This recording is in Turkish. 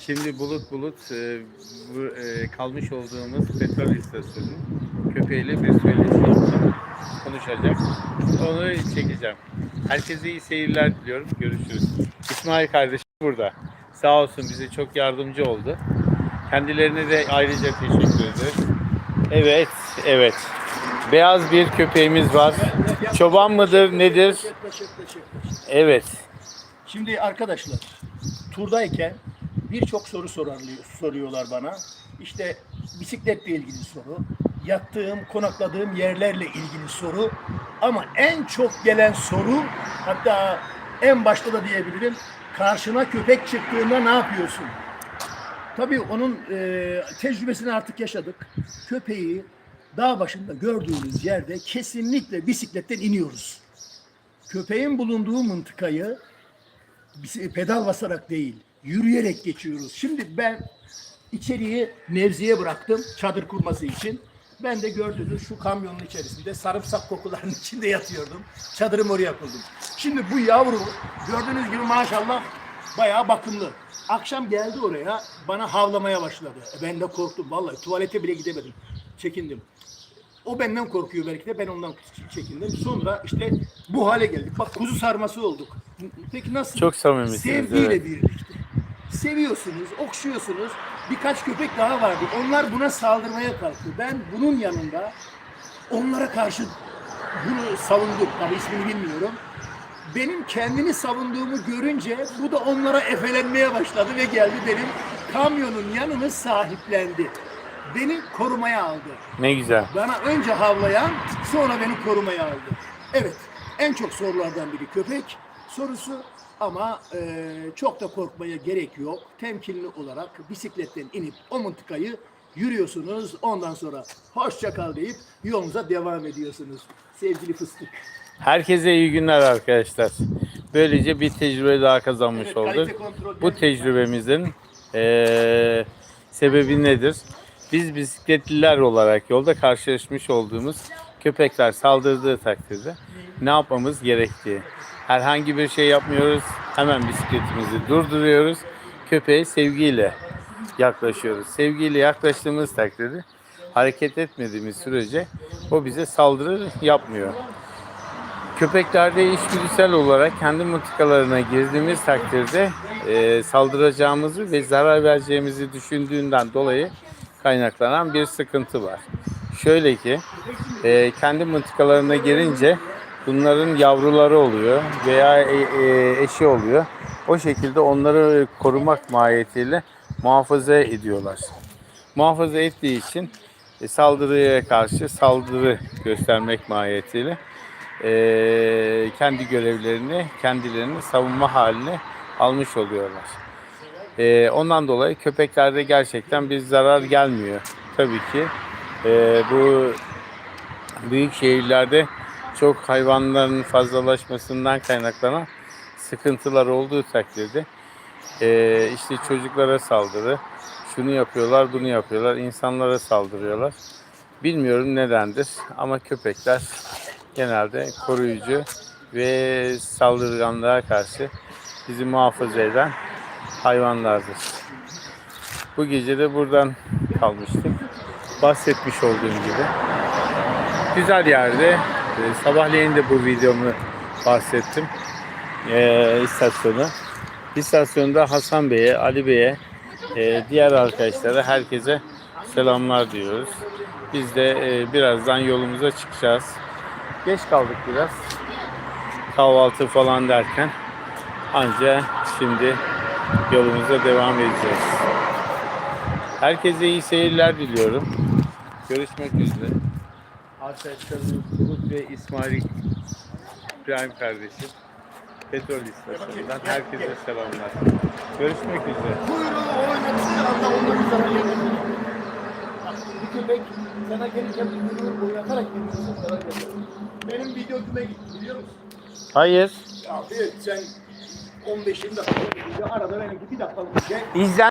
Şimdi bulut bulut e, bu, e, kalmış olduğumuz petrol istasyonu köpeğiyle yapacağım. Konuşacak. Onu çekeceğim. Herkese iyi seyirler diliyorum. Görüşürüz. İsmail kardeşim burada. Sağ olsun bize çok yardımcı oldu. Kendilerine de ayrıca teşekkür ederiz. Evet, evet. Beyaz bir köpeğimiz var. Çoban mıdır, nedir? Evet. Şimdi arkadaşlar turdayken birçok soru sorarlıyor, soruyorlar bana. İşte bisikletle ilgili soru, yattığım, konakladığım yerlerle ilgili soru. Ama en çok gelen soru hatta en başta da diyebilirim karşına köpek çıktığında ne yapıyorsun? Tabii onun e, tecrübesini artık yaşadık. Köpeği dağ başında gördüğünüz yerde kesinlikle bisikletten iniyoruz. Köpeğin bulunduğu mıntıkayı pedal basarak değil, yürüyerek geçiyoruz. Şimdi ben içeriği Nevzi'ye bıraktım çadır kurması için. Ben de gördüğünüz şu kamyonun içerisinde sarımsak kokularının içinde yatıyordum. Çadırımı oraya kurdum. Şimdi bu yavru gördüğünüz gibi maşallah bayağı bakımlı. Akşam geldi oraya bana havlamaya başladı. E ben de korktum vallahi tuvalete bile gidemedim. Çekindim. O benden korkuyor belki de ben ondan çekindim. Sonra işte bu hale geldik. Bak kuzu sarması olduk. Peki nasıl? Çok samimisiniz, Sevgiyle evet. birlikte. Seviyorsunuz, okşuyorsunuz. Birkaç köpek daha vardı. Onlar buna saldırmaya kalktı. Ben bunun yanında onlara karşı bunu savundum. Tabii ismini bilmiyorum. Benim kendimi savunduğumu görünce bu da onlara efelenmeye başladı ve geldi benim kamyonun yanını sahiplendi. Beni korumaya aldı. Ne güzel. Bana önce havlayan sonra beni korumaya aldı. Evet en çok sorulardan biri köpek sorusu ama e, çok da korkmaya gerek yok. Temkinli olarak bisikletten inip o mıntıkayı yürüyorsunuz. Ondan sonra hoşça kal deyip yolunuza devam ediyorsunuz. Sevgili fıstık. Herkese iyi günler arkadaşlar. Böylece bir tecrübe daha kazanmış Evet, olduk. Bu tecrübemizin eee, sebebi nedir? Biz bisikletliler olarak yolda karşılaşmış olduğumuz köpekler saldırdığı takdirde ne yapmamız gerektiği. Herhangi bir şey yapmıyoruz. Hemen bisikletimizi durduruyoruz. Köpeğe sevgiyle yaklaşıyoruz. Sevgiyle yaklaştığımız takdirde hareket etmediğimiz sürece o bize saldırı yapmıyor. Köpeklerde içgüdüsel olarak kendi mıntıkalarına girdiğimiz takdirde e, saldıracağımızı ve zarar vereceğimizi düşündüğünden dolayı kaynaklanan bir sıkıntı var. Şöyle ki e, kendi mıntıkalarına girince bunların yavruları oluyor veya e, e, eşi oluyor. O şekilde onları korumak mahiyetiyle muhafaza ediyorlar. Muhafaza ettiği için e, saldırıya karşı saldırı göstermek mahiyetiyle kendi görevlerini kendilerini savunma haline almış oluyorlar. Ondan dolayı köpeklerde gerçekten bir zarar gelmiyor. Tabii ki bu büyük şehirlerde çok hayvanların fazlalaşmasından kaynaklanan sıkıntılar olduğu takdirde e, işte çocuklara saldırı, şunu yapıyorlar, bunu yapıyorlar, insanlara saldırıyorlar. Bilmiyorum nedendir ama köpekler genelde koruyucu ve saldırganlığa karşı bizi muhafaza eden hayvanlardır. Bu gece de buradan kalmıştık. Bahsetmiş olduğum gibi. Güzel yerde. E, Sabahleyin de bu videomu bahsettim. E, istasyonu. İstasyonda Hasan Bey'e, Ali Bey'e, e, diğer arkadaşlara, herkese selamlar diyoruz. Biz de e, birazdan yolumuza çıkacağız. Geç kaldık biraz. Kahvaltı falan derken anca şimdi yolumuza devam edeceğiz. Herkese iyi seyirler diliyorum. Görüşmek üzere. Arkadaşlarımız Bulut ve İsmail İbrahim kardeşim. Petrol istasyonundan herkese selamlar. Görüşmek üzere. Kuyruğu oynattığı anda zarar gelmez. Bak bir köpek sana gelirken kuyruğu geliyorsa zarar gelmez. Benim video küme gitti biliyor musun? Hayır. Abi sen 15-20 dakikalık video arada benimki bir dakikalık bir şey. İzlen